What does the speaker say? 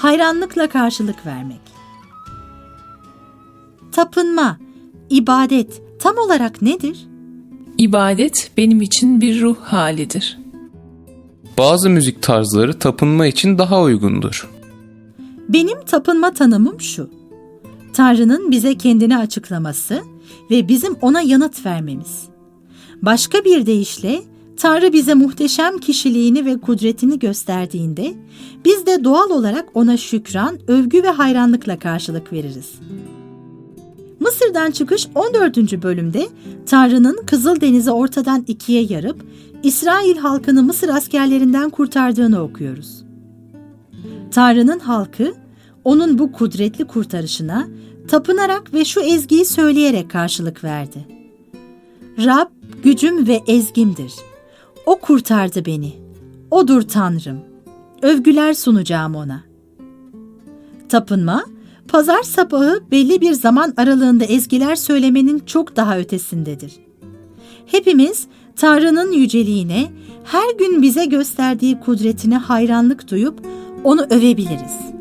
hayranlıkla karşılık vermek. Tapınma, ibadet tam olarak nedir? İbadet benim için bir ruh halidir. Bazı müzik tarzları tapınma için daha uygundur. Benim tapınma tanımım şu. Tanrı'nın bize kendini açıklaması ve bizim ona yanıt vermemiz. Başka bir deyişle Tanrı bize muhteşem kişiliğini ve kudretini gösterdiğinde biz de doğal olarak ona şükran, övgü ve hayranlıkla karşılık veririz. Mısır'dan çıkış 14. bölümde Tanrı'nın Kızıldeniz'i ortadan ikiye yarıp İsrail halkını Mısır askerlerinden kurtardığını okuyoruz. Tanrı'nın halkı onun bu kudretli kurtarışına tapınarak ve şu ezgiyi söyleyerek karşılık verdi. Rab gücüm ve ezgimdir. O kurtardı beni. Odur Tanrım. Övgüler sunacağım ona. Tapınma, pazar sabahı belli bir zaman aralığında ezgiler söylemenin çok daha ötesindedir. Hepimiz Tanrı'nın yüceliğine, her gün bize gösterdiği kudretine hayranlık duyup onu övebiliriz.